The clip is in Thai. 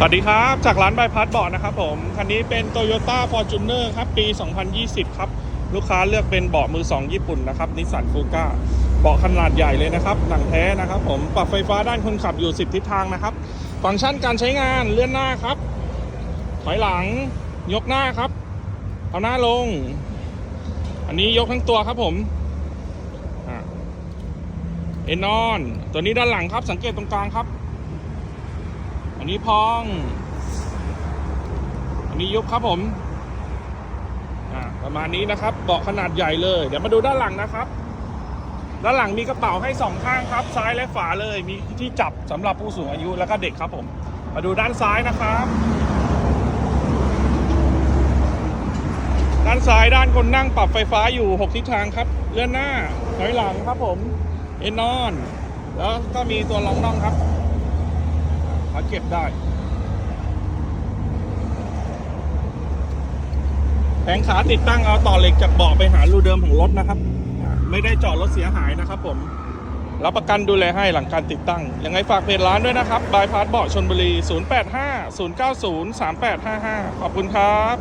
สวัสดีครับ จากร้านบายพัดเบาะนะครับผม คันนี้เป็น Toyota Fortuner ครับ ปี 2020 ครับ ลูกค้าเลือกเป็นเบาะมือ 2 ญี่ปุ่นนะครับนิสสันฟูก้าเบาะขนาดใหญ่เลยนะครับ หนังแท้นะครับผม ปรับไฟฟ้าด้านคนขับอยู่ 10 ทิศทางนะครับ ฟังก์ชันการใช้งานเลื่อนหน้าครับ ถอยหลัง ยกหน้าครับ เอาหน้าลง อันนี้ยกทั้งตัวครับผมเอนนอน ตัวนี้ด้านหลังครับ สังเกตตรงกลางครับ อันนี้พอง อันนี้ยุบครับผมประมาณนี้นะครับ เบาะขนาดใหญ่เลย เดี๋ยวมาดูด้านหลังนะครับ ด้านหลังมีกระเป๋าให้สองข้างครับ ซ้ายและขวาเลย มีที่จับสำหรับผู้สูงอายุแล้วก็เด็กครับผม มาดูด้านซ้ายนะครับ ด้านซ้ายด้านคนนั่งปรับไฟฟ้าอยู่ 6 ทิศทางครับ เลื่อนหน้าถอยหลังครับผม เอนนอน แล้วก็มีตัวรองน่องครับ ขาเก็บได้ แผงขาติดตั้งเอาต่อเหล็กจากเบาะไปหารูเดิมของรถนะครับ ไม่ได้เจอดรถเสียหายนะครับผม รับประกันดูแลให้หลังการติดตั้ง ยังไงฝากเพจร้านด้วยนะครับบายพาสเบาะชนบุรี 085 090 3855 ขอบคุณครับ